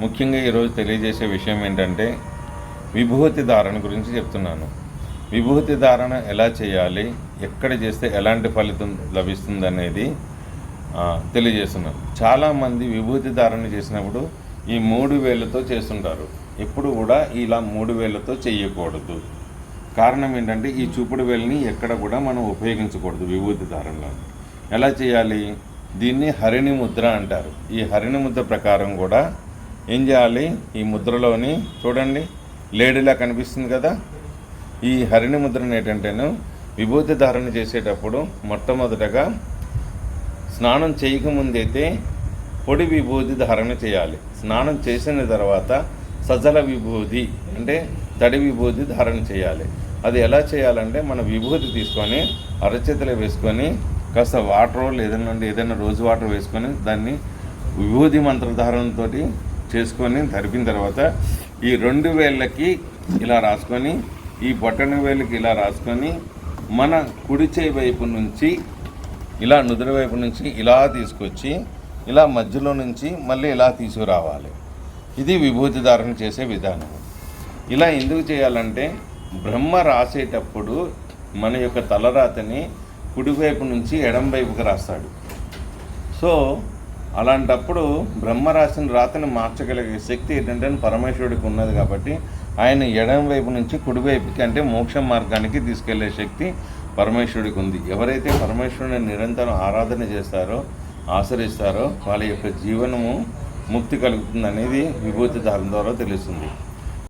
ముఖ్యంగా ఈరోజు తెలియజేసే విషయం ఏంటంటే విభూతి ధారణ గురించి చెప్తున్నాను. విభూతి ధారణ ఎలా చేయాలి ఎక్కడ చేస్తే ఎలాంటి ఫలితం లభిస్తుంది అనేది తెలియజేస్తున్నాను. చాలామంది విభూతి ధారణ చేసినప్పుడు ఈ మూడు వేలతో చేస్తుంటారు. ఎప్పుడు కూడా ఇలా మూడు వేలతో చేయకూడదు కారణం ఏంటంటే ఈ చూపుడు వేలని ఎక్కడ కూడా మనం ఉపయోగించకూడదు విభూతి ధారణలో. ఎలా చేయాలి? దీన్ని హరిణి ముద్ర అంటారు. ఈ హరిణి ముద్ర ప్రకారం కూడా ఏం చేయాలి? ఈ ముద్రలోని చూడండి లేడీలా కనిపిస్తుంది కదా? ఈ హరిణి ముద్రను ఏంటంటేను విభూతి ధారణ చేసేటప్పుడు మొట్టమొదటగా స్నానం చేయకముందైతే పొడి విభూతి ధారణ చేయాలి. స్నానం చేసిన తర్వాత సజల విభూతి అంటే తడి విభూతి ధారణ చేయాలి. అది ఎలా చేయాలంటే మన విభూతి తీసుకొని అరచేతిలో వేసుకొని కాస్త వాటర్ లేదన్నా ఏదైనా రోజు వాటర్ వేసుకొని దాన్ని విభూతి మంత్రధారణతోటి చేసుకొని తరిపిన తర్వాత ఈ రెండు వేళ్ళకి ఇలా రాసుకొని ఈ బొట్టన వేళ్ళకి ఇలా రాసుకొని మన కుడి చేయి వైపు నుంచి ఇలా నుదురు వైపు నుంచి ఇలా తీసుకొచ్చి ఇలా మధ్యలో నుంచి మళ్ళీ ఇలా తీసుకురావాలి. ఇది విభూతి ధారణ చేసే విధానం. ఇలా ఎందుకు చేయాలంటే బ్రహ్మ రాసేటప్పుడు మన యొక్క తలరాతని కుడివైపు నుంచి ఎడం వైపుకి రాస్తాడు. సో అలాంటప్పుడు బ్రహ్మరాశిని రాతను రాతని మార్చగలిగే శక్తి ఏంటంటే పరమేశ్వరుడికి ఉన్నది కాబట్టి ఆయన ఎడం వైపు నుంచి కుడివైపుకి అంటే మోక్ష మార్గానికి తీసుకెళ్ళే శక్తి పరమేశ్వరుడికి ఉంది. ఎవరైతే పరమేశ్వరుని నిరంతరం ఆరాధన చేస్తారో ఆచరిస్తారో వాళ్ళ యొక్క జీవనము ముక్తి కలుగుతుంది అనేది విభూతి ద్వారా తెలుస్తుంది.